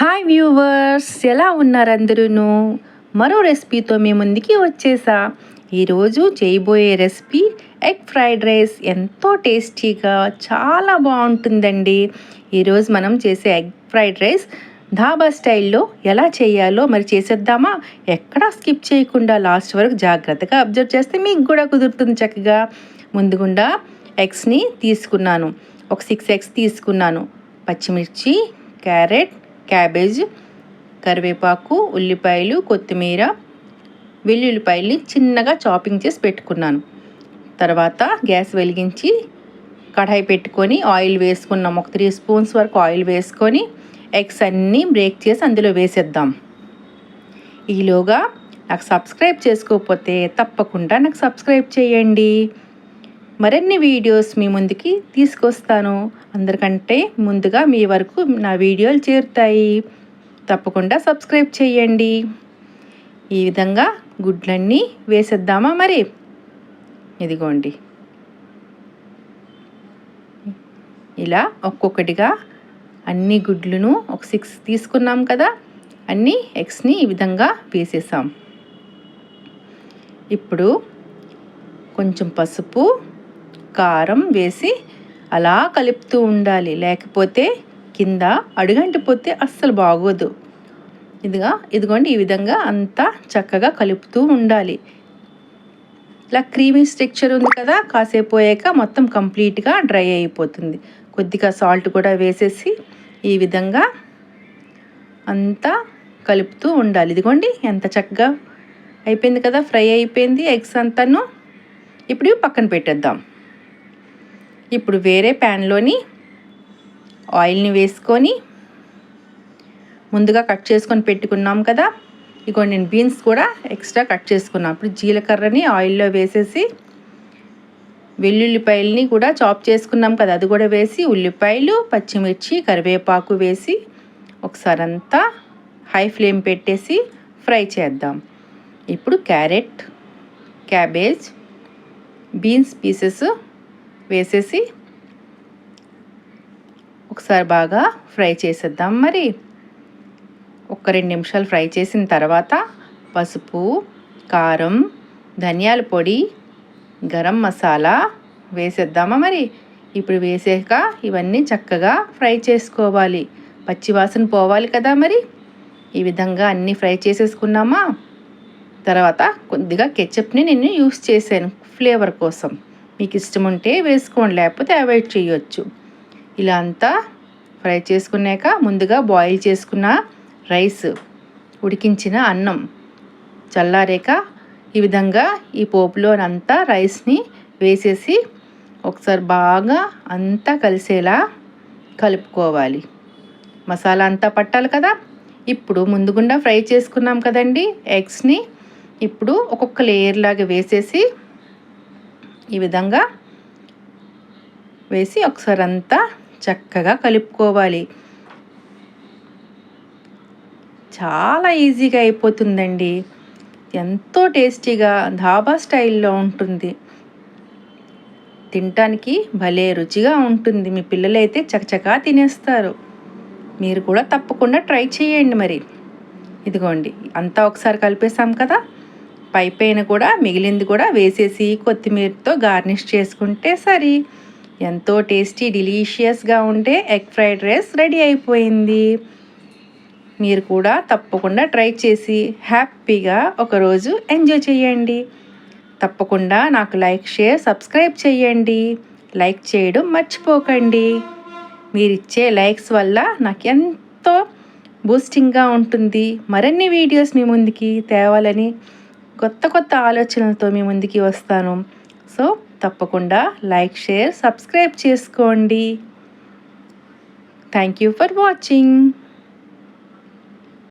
Hi viewers ఎలా ఉన్నారు మరో రెసిపీతో మీ ముందుకి వచ్చేసా. ఈరోజు చేయబోయే రెసిపీ ఎగ్ ఫ్రైడ్ రైస్. ఎంతో టేస్టీగా చాలా బాగుంటుందండి. ఈరోజు మనం చేసే ఎగ్ ఫ్రైడ్ రైస్ ధాబా స్టైల్లో ఎలా చేయాలో మరి చేసేద్దామా? ఎక్కడా స్కిప్ చేయకుండా లాస్ట్ వరకు జాగ్రత్తగా అబ్జర్వ్ చేస్తే మీకు కూడా కుదురుతుంది చక్కగా. ముందుగుండా ఎగ్స్ని తీసుకున్నాను. ఒక సిక్స్ ఎగ్స్ తీసుకున్నాను. పచ్చిమిర్చి క్యారెట్ క్యాబేజ్ కరివేపాకు ఉల్లిపాయలు కొత్తిమీర వెల్లుల్లిపాయల్ని చిన్నగా చాపింగ్ చేసి పెట్టుకున్నాను. తర్వాత గ్యాస్ వెలిగించి కడాయి పెట్టుకొని ఆయిల్ వేసుకున్నాం ఒక త్రీ స్పూన్స్ వరకు ఆయిల్ వేసుకొని ఎగ్స్ అన్నీ బ్రేక్ చేసి అందులో వేసేద్దాం. ఈలోగా నాకు సబ్స్క్రైబ్ చేసుకోకపోతే తప్పకుండా నాకు సబ్స్క్రైబ్ చేయండి. మరిన్ని వీడియోస్ మీ ముందుకి తీసుకొస్తాను. అందరికంటే ముందుగా మీ వరకు నా వీడియోలు చేరుతాయి. తప్పకుండా సబ్స్క్రైబ్ చేయండి. ఈ విధంగా గుడ్లన్నీ వేసేద్దామా మరి? ఇదిగోండి. ఇలా ఒక్కొక్కటిగా అన్ని గుడ్లను ఒక సిక్స్ తీసుకున్నాం కదా అన్ని ఎగ్స్ని ఈ విధంగా వేసేసాం. ఇప్పుడు కొంచెం పసుపు కారం వేసి అలా కలుపుతూ ఉండాలి. లేకపోతే కింద అడుగంటిపోతే అస్సలు బాగోదు. ఇదిగా ఇదిగోండి ఈ విధంగా అంతా చక్కగా కలుపుతూ ఉండాలి. ఇలా క్రీమీ స్ట్రక్చర్ ఉంది కదా కాసేపు పోయాక మొత్తం కంప్లీట్గా డ్రై అయిపోతుంది. కొద్దిగా సాల్ట్ కూడా వేసేసి ఈ విధంగా అంతా కలుపుతూ ఉండాలి. ఇదిగోండి ఎంత చక్కగా అయిపోయింది కదా ఫ్రై అయిపోయింది ఎగ్స్ అంతాను. ఇప్పుడు పక్కన పెట్టేద్దాం. ఇప్పుడు వేరే ప్యాన్లోని ఆయిల్ని వేసుకొని ముందుగా కట్ చేసుకొని పెట్టుకున్నాం కదా. ఇగో నేను బీన్స్ కూడా ఎక్స్ట్రా కట్ చేసుకున్నాను ఇప్పుడు జీలకర్రని ఆయిల్లో వేసేసి వెల్లుల్లిపాయలని కూడా చాప్ చేసుకున్నాం కదా. అది కూడా వేసి ఉల్లిపాయలు పచ్చిమిర్చి కరివేపాకు వేసి ఒకసారి అంతా హై ఫ్లేమ్ పెట్టేసి ఫ్రై చేద్దాం. ఇప్పుడు క్యారెట్ క్యాబేజ్ బీన్స్ పీసెస్ వేసేసి ఒకసారి బాగా ఫ్రై చేసేద్దాం. మరి ఒక రెండు నిమిషాలు ఫ్రై చేసిన తర్వాత పసుపు కారం ధనియాల పొడి గరం మసాలా వేసేద్దామా మరి? ఇప్పుడు వేసాక ఇవన్నీ చక్కగా ఫ్రై చేసుకోవాలి. పచ్చివాసన పోవాలి కదా మరి? ఈ విధంగా అన్నీ ఫ్రై చేసేసుకున్నామా? తర్వాత కొద్దిగా కెచప్ని నేను యూస్ చేశాను ఫ్లేవర్ కోసం. మీకు ఇష్టం ఉంటే వేసుకోండి లేకపోతే అవాయిడ్ చేయొచ్చు. ఇలా అంతా ఫ్రై చేసుకున్నాక ముందుగా బాయిల్ చేసుకున్న రైస్ ఉడికించిన అన్నం చల్లారేక ఈ విధంగా ఈ పోపులోనంతా రైస్ని వేసేసి ఒకసారి బాగా అంతా కలిసేలా కలుపుకోవాలి. మసాలా అంతా పట్టాలి కదా? ఇప్పుడు ముందుగుండా ఫ్రై చేసుకున్నాం కదండి ఎగ్స్ని. ఇప్పుడు ఒక్కొక్క లేయర్ లాగా వేసేసి ఈ విధంగా వేసి ఒకసారి అంతా చక్కగా కలుపుకోవాలి. చాలా ఈజీగా అయిపోతుందండి. ఎంతో టేస్టీగా ధాబా స్టైల్లో ఉంటుంది. తినటానికి భలే రుచిగా ఉంటుంది. మీ పిల్లలైతే చకచకా తినేస్తారు. మీరు కూడా తప్పకుండా ట్రై చేయండి మరి. ఇదిగోండి అంతా ఒకసారి కలిపేసాం కదా? పై పైన కూడా మిగిలింది కూడా వేసేసి కొత్తిమీరతో గార్నిష్ చేసుకుంటే సరి. ఎంతో టేస్టీ డిలీషియస్గా ఉండే ఎగ్ ఫ్రైడ్ రైస్ రెడీ అయిపోయింది. మీరు కూడా తప్పకుండా ట్రై చేసి హ్యాపీగా ఒకరోజు ఎంజాయ్ చేయండి. తప్పకుండా నాకు లైక్ షేర్ సబ్స్క్రైబ్ చేయండి. లైక్ చేయడం మర్చిపోకండి. మీరిచ్చే లైక్స్ వల్ల నాకు ఎంతో బూస్టింగ్గా ఉంటుంది. మరిన్ని వీడియోస్ మీ ముందుకి తేవాలని కొత్త కొత్త ఆలోచనలతో మీ ముందుకి వస్తాను. సో తప్పకుండా లైక్ షేర్ సబ్స్క్రైబ్ చేసుకోండి. Thank you for watching